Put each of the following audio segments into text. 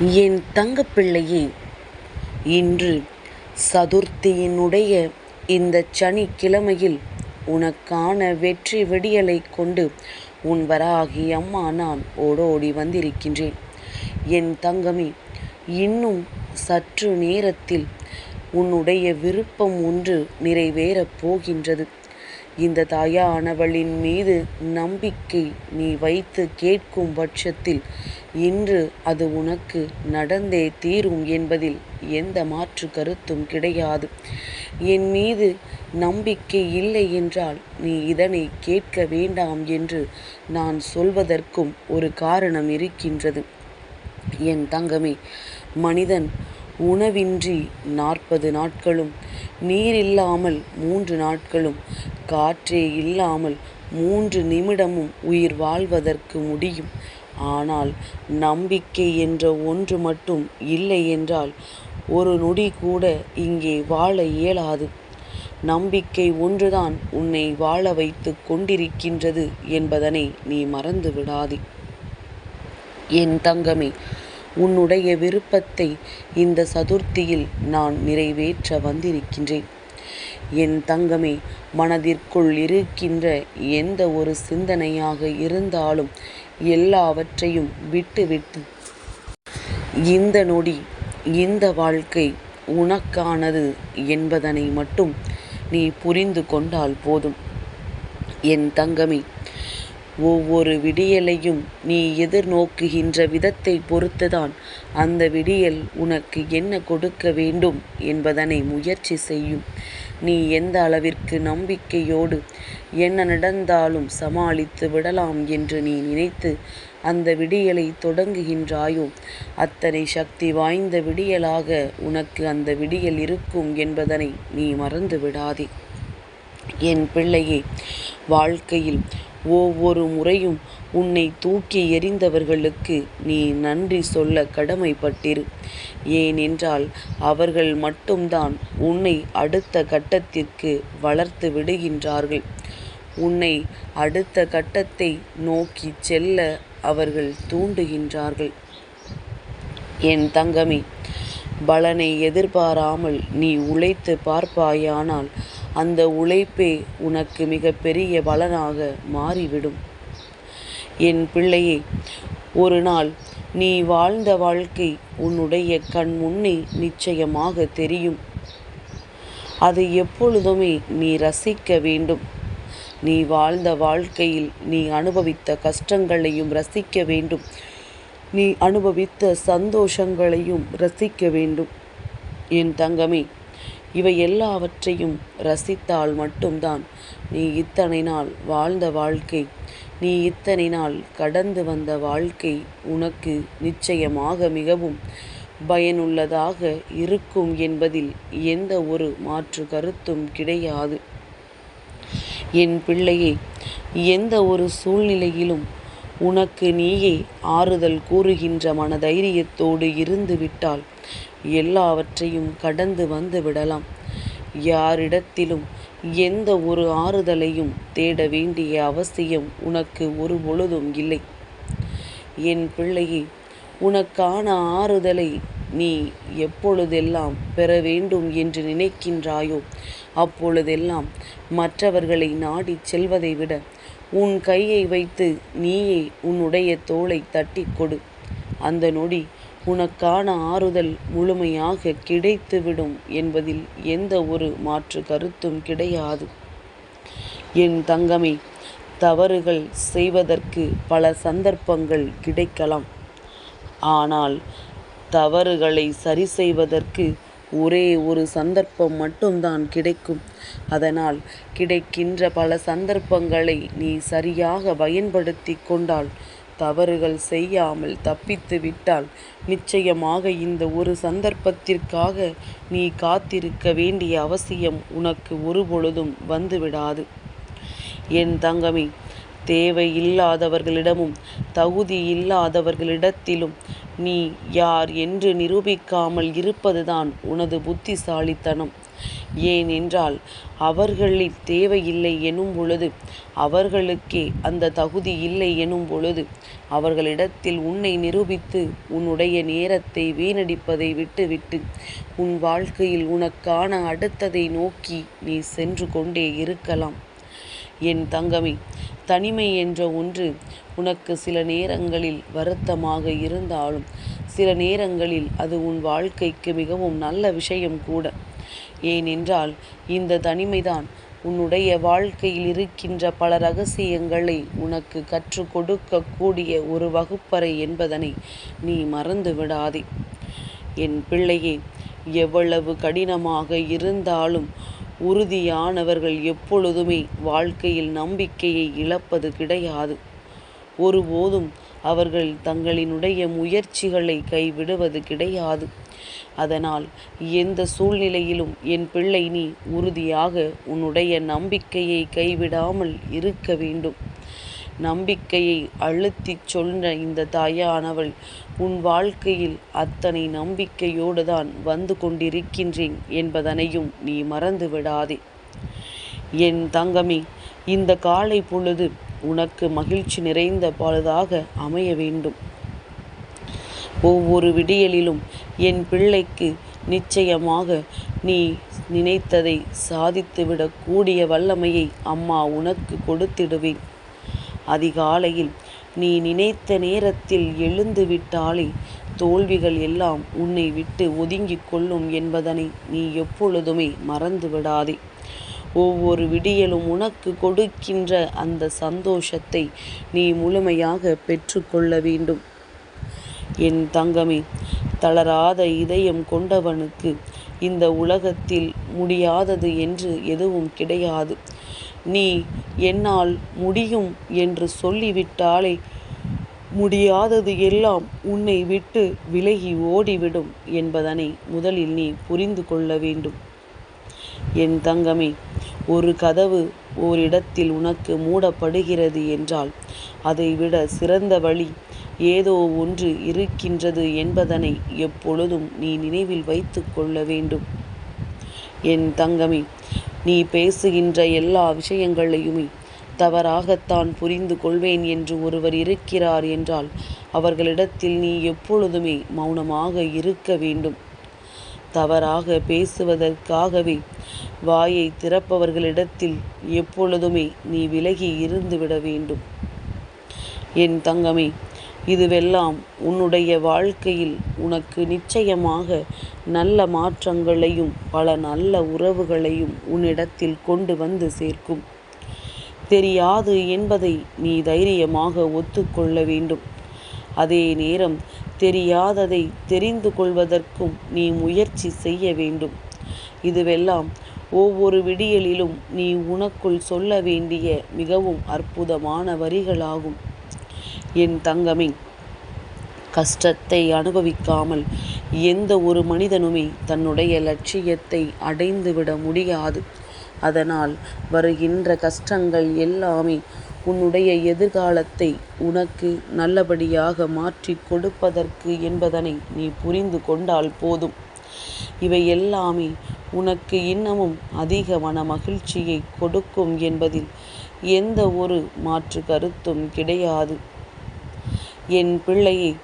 என் தங்கப்பிள்ளையே இன்று சதுர்த்தியினுடைய இந்தச் சனிக்கிழமையில் உனக்கான வெற்றி வெடியலை கொண்டு உன் வராகி அம்மா நான் ஓடோடி வந்திருக்கின்றேன். என் தங்கமே இன்னும் சற்று நேரத்தில் உன்னுடைய விருப்பம் ஒன்று நிறைவேறப் போகின்றது. இந்த தாயானவளின் மீது நம்பிக்கை நீ வைத்து கேட்கும் பட்சத்தில் இன்று அது உனக்கு நடந்தே தீரும் என்பதில் எந்த மாற்று கருத்தும் கிடையாது. என் மீது நம்பிக்கை இல்லை என்றால் நீ இதனை கேட்க வேண்டாம் என்று நான் சொல்வதற்கும் ஒரு காரணம் இருக்கின்றது. என் தங்கமே மனிதன் உணவின்றி நாற்பது நாட்களும் நீரில்லாமல் மூன்று நாட்களும் காற்றே இல்லாமல் மூன்று நிமிடமும் உயிர் வாழ்வதற்கு முடியும். ஆனால் நம்பிக்கை என்ற ஒன்று மட்டும் இல்லை என்றால் ஒரு நொடி கூட இங்கே வாழ இயலாது. நம்பிக்கை ஒன்றுதான் உன்னை வாழ வைத்து கொண்டிருக்கின்றது என்பதனை நீ மறந்து விடாதே என் தங்கமே உன்னுடைய விருப்பத்தை இந்த சதுர்த்தியில் நான் நிறைவேற்ற வந்திருக்கின்றேன். என் தங்கமே மனதிற்குள் இருக்கின்ற எந்த ஒரு சிந்தனையாக இருந்தாலும் எல்லாவற்றையும் விட்டுவிட்டு. இந்த நொடி இந்த வாழ்க்கை உனக்கானது என்பதனை மட்டும் நீ புரிந்து கொண்டால் போதும். என் தங்கமே ஒவ்வொரு விடியலையும் நீ எதிர்நோக்குகின்ற விதத்தை பொறுத்துதான் அந்த விடியல் உனக்கு என்ன கொடுக்க வேண்டும் என்பதனை முயற்சி செய்யும். நீ எந்த அளவிற்கு நம்பிக்கையோடு என்ன நடந்தாலும் சமாளித்து விடலாம் என்று நீ நினைத்து அந்த விடியலை தொடங்குகின்றாயோ? அத்தனை சக்தி வாய்ந்த விடியலாக உனக்கு அந்த விடியல் இருக்கும் என்பதனை நீ மறந்து விடாதே என் பிள்ளையே வாழ்க்கையில் ஒவ்வொரு முறையும் உன்னை தூக்கி எறிந்தவர்களுக்கு நீ நன்றி சொல்ல கடமைப்பட்டிரு. ஏனென்றால் அவர்கள் மட்டும்தான் உன்னை அடுத்த கட்டத்திற்கு வளர்த்து விடுகின்றார்கள். உன்னை அடுத்த கட்டத்தை நோக்கி செல்ல அவர்கள் தூண்டுகின்றார்கள். என் தங்கமே பலனை எதிர்பாராமல் நீ உழைத்து பார்ப்பாயானால் அந்த உழைப்பே உனக்கு மிகப்பெரிய பலனாக மாறிவிடும். என் பிள்ளையே ஒரு நாள் நீ வாழ்ந்த வாழ்க்கை உன்னுடைய கண் முன்னே நிச்சயமாக தெரியும். அதை எப்பொழுதுமே நீ ரசிக்க வேண்டும். நீ வாழ்ந்த வாழ்க்கையில் நீ அனுபவித்த கஷ்டங்களையும் ரசிக்க வேண்டும். நீ அனுபவித்த சந்தோஷங்களையும் ரசிக்க வேண்டும். என் தங்கமே இவை எல்லாவற்றையும் ரசித்தால் மட்டும்தான் நீ இத்தனை நாள் வாழ்ந்த வாழ்க்கை. நீ இத்தனை நாள் கடந்து வந்த வாழ்க்கை உனக்கு நிச்சயமாக மிகவும் பயனுள்ளதாக இருக்கும் என்பதில் எந்த ஒரு மாற்று கருத்தும் கிடையாது. என் பிள்ளையே எந்த ஒரு சூழ்நிலையிலும் உனக்கு நீயே ஆறுதல் கூறுகின்ற மனதைரியத்தோடு இருந்து விட்டால் எல்லாவற்றையும் கடந்து வந்து விடலாம். யாரிடத்திலும் எந்த ஒரு ஆறுதலையும் தேட வேண்டிய அவசியம் உனக்கு ஒரு பொழுதும் இல்லை. என் பிள்ளையே உனக்கான ஆறுதலை நீ எப்பொழுதெல்லாம் பெற வேண்டும் என்று நினைக்கின்றாயோ அப்பொழுதெல்லாம் மற்றவர்களை நாடிச் செல்வதை விட உன் கையை வைத்து நீயே உன்னுடைய தோளை தட்டிக் கொடு. அந்த நொடி உனக்கான ஆறுதல் முழுமையாக கிடைத்துவிடும் என்பதில் எந்த ஒரு மாற்று கருத்தும் கிடையாது. என் தங்கமே தவறுகள் செய்வதற்கு பல சந்தர்ப்பங்கள் கிடைக்கலாம். ஆனால் தவறுகளை சரி செய்வதற்கு ஒரே ஒரு சந்தர்ப்பம் மட்டும்தான் கிடைக்கும். அதனால் கிடைக்கின்ற பல சந்தர்ப்பங்களை நீ சரியாக பயன்படுத்தி கொண்டால் தவறுகள் செய்யாமல் தப்பித்து விட்டால் நிச்சயமாக இந்த ஒரு சந்தர்ப்பத்திற்காக நீ காத்திருக்க வேண்டிய அவசியம் உனக்கு ஒருபொழுதும் வந்துவிடாது. என் தங்கமே தேவை இல்லாதவர்களிடமும் தகுதி இல்லாதவர்களிடத்திலும் நீ யார் என்று நிரூபிக்காமல் இருப்பதுதான் உனது புத்திசாலித்தனம். ஏனென்றால் அவர்களில் தேவையில்லை எனும் பொழுது அவர்களுக்கே அந்த தகுதி இல்லை எனும் பொழுது அவர்களிடத்தில் உன்னை நிரூபித்து உன்னுடைய நேரத்தை வீணடிப்பதை விட்டுவிட்டு உன் வாழ்க்கையில் உனக்கான அடுத்ததை நோக்கி நீ சென்று கொண்டே இருக்கலாம். என் தங்கமே தனிமை என்ற ஒன்று உனக்கு சில நேரங்களில் வருத்தமாக இருந்தாலும் சில நேரங்களில் அது உன் வாழ்க்கைக்கு மிகவும் நல்ல விஷயம் கூட. ஏனென்றால் இந்த தனிமைதான் உன்னுடைய வாழ்க்கையில் இருக்கின்ற பல ரகசியங்களை உனக்கு கற்றுக் கொடுக்கக்கூடிய ஒரு வகுப்பறை என்பதனை நீ மறந்து விடாதே. என் பிள்ளையே எவ்வளவு கடினமாக இருந்தாலும் உறுதியானவர்கள் எப்பொழுதுமே வாழ்க்கையில் நம்பிக்கையை இழப்பது கிடையாது. ஒருபோதும் அவர்கள் தங்களினுடைய முயற்சிகளை கைவிடுவது கிடையாது. அதனால் எந்த சூழ்நிலையிலும் என் பிள்ளை நீ உறுதியாக உன்னுடைய நம்பிக்கையை கைவிடாமல் இருக்க வேண்டும். நம்பிக்கையை அழுத்திச் சொன்ன இந்த தாயானவள் உன் வாழ்க்கையில் அத்தனை நம்பிக்கையோடு தான் வந்து கொண்டிருக்கின்றேன் என்பதனையும் நீ மறந்து விடாதே. என் தங்கமே இந்த காலை பொழுது உனக்கு மகிழ்ச்சி நிறைந்த பொழுதாக அமைய வேண்டும். ஒவ்வொரு விடியலிலும் என் பிள்ளைக்கு நிச்சயமாக நீ நினைத்ததை சாதித்துவிடக்கூடிய வல்லமையை அம்மா உனக்கு கொடுத்திடுவேன். அதிகாலையில். நீ நினைத்த நேரத்தில் எழுந்து விட்டாலே தோல்விகள் எல்லாம் உன்னை விட்டு ஒதுங்கிக் கொள்ளும் என்பதனை நீ எப்பொழுதுமே மறந்து விடாதே. ஒவ்வொரு விடியலும் உனக்கு கொடுக்கின்ற அந்த சந்தோஷத்தை நீ முழுமையாக பெற்றுக்கொள்ள வேண்டும். என் தங்கமே தளராத இதயம் கொண்டவனுக்கு இந்த உலகத்தில் முடியாதது என்று எதுவும் கிடையாது. நீ என்னால் முடியும் என்று சொல்லிவிட்டாலே முடியாதது எல்லாம் உன்னை விட்டு விலகி ஓடிவிடும் என்பதனை முதலில் நீ புரிந்து கொள்ள வேண்டும். என் தங்கமே ஒரு கதவு ஓரிடத்தில் உனக்கு மூடப்படுகிறது என்றால் அதைவிட சிறந்த வழி ஏதோ ஒன்று இருக்கின்றது என்பதனை எப்பொழுதும் நீ நினைவில் வைத்து கொள்ள வேண்டும். என் தங்கமே நீ பேசுகின்ற எல்லா விஷயங்களையுமே தவறாகத்தான் புரிந்து கொள்வேன் என்று ஒருவர் இருக்கிறார் என்றால் அவர்களிடத்தில் நீ எப்பொழுதுமே மௌனமாக இருக்க வேண்டும். தவறாக பேசுவதற்காகவே வாயை திறப்பவர்களிடத்தில் எப்பொழுதுமே நீ விலகி இருந்துவிட வேண்டும். என் தங்கமே இதுவெல்லாம் உன்னுடைய வாழ்க்கையில் உனக்கு நிச்சயமாக நல்ல மாற்றங்களையும் பல நல்ல உறவுகளையும் உன்னிடத்தில் கொண்டு வந்து சேர்க்கும். தெரியாது என்பதை நீ தைரியமாக ஒத்துக்கொள்ள வேண்டும். அதே நேரம் தெரியாததை தெரிந்து கொள்வதற்கும் நீ முயற்சி செய்ய வேண்டும். இதுவெல்லாம் ஒவ்வொரு விடியலிலும் நீ உனக்குள் சொல்ல வேண்டிய மிகவும் அற்புதமான வரிகளாகும். என் தங்கமே கஷ்டத்தை அனுபவிக்காமல் எந்த ஒரு மனிதனுமே தன்னுடைய லட்சியத்தை அடைந்துவிட முடியாது. அதனால் வருகின்ற கஷ்டங்கள் எல்லாமே உன்னுடைய எதிர்காலத்தை உனக்கு நல்லபடியாக மாற்றி கொடுப்பதற்கு என்பதனை நீ புரிந்து கொண்டால் போதும். இவை எல்லாமே உனக்கு இன்னமும் அதிக மன மகிழ்ச்சியை கொடுக்கும் என்பதில் எந்த ஒரு மாற்று கருத்தும் கிடையாது. என் பிள்ளையே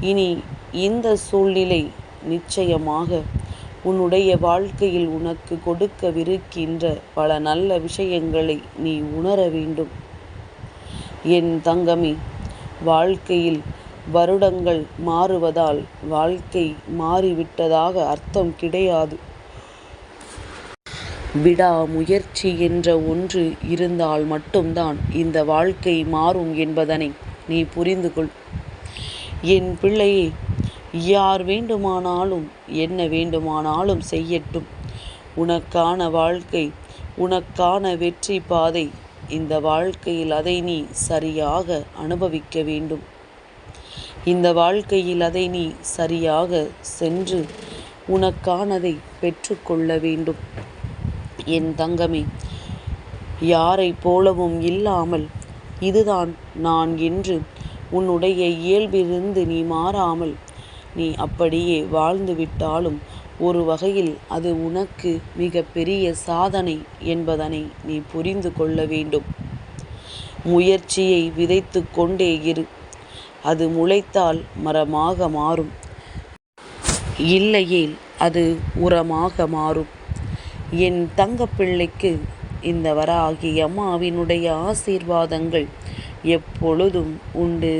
இனி இந்த சூழ்நிலை நிச்சயமாக உன்னுடைய வாழ்க்கையில் உனக்கு கொடுக்கவிருக்கின்ற பல நல்ல விஷயங்களை நீ உணர வேண்டும். என் தங்கமே வாழ்க்கையில் வருடங்கள் மாறுவதால் வாழ்க்கை மாறிவிட்டதாக அர்த்தம் கிடையாது. விடாமுயற்சி என்ற ஒன்று இருந்தால் மட்டும்தான் இந்த வாழ்க்கை மாறும் என்பதனை நீ புரிந்து கொள் என் பிள்ளையே யார் வேண்டுமானாலும் என்ன வேண்டுமானாலும் செய்யட்டும். உனக்கான வாழ்க்கை உனக்கான வெற்றி பாதை இந்த வாழ்க்கையில் அதை நீ சரியாக அனுபவிக்க வேண்டும். இந்த வாழ்க்கையில் அதை நீ சரியாக சென்று உனக்கானதை பெற்றுக்கொள்ள வேண்டும். என் தங்கமே யாரை போலவும் இல்லாமல் இதுதான் நான் என்று உன்னுடைய இயல்பிலிருந்து நீ மாறாமல் நீ அப்படியே வாழ்ந்து விட்டாலும் ஒரு வகையில் அது உனக்கு மிக பெரிய சாதனை என்பதனை நீ புரிந்து கொள்ள வேண்டும். முயற்சியை விதைத்து கொண்டே இரு. அது முளைத்தால் மரமாக மாறும். இல்லையேல் அது உரமாக மாறும். என் தங்கப்பிள்ளைக்கு இந்த வராகி அம்மாவினுடைய ஆசீர்வாதங்கள் எப்பொழுதும் உண்டு.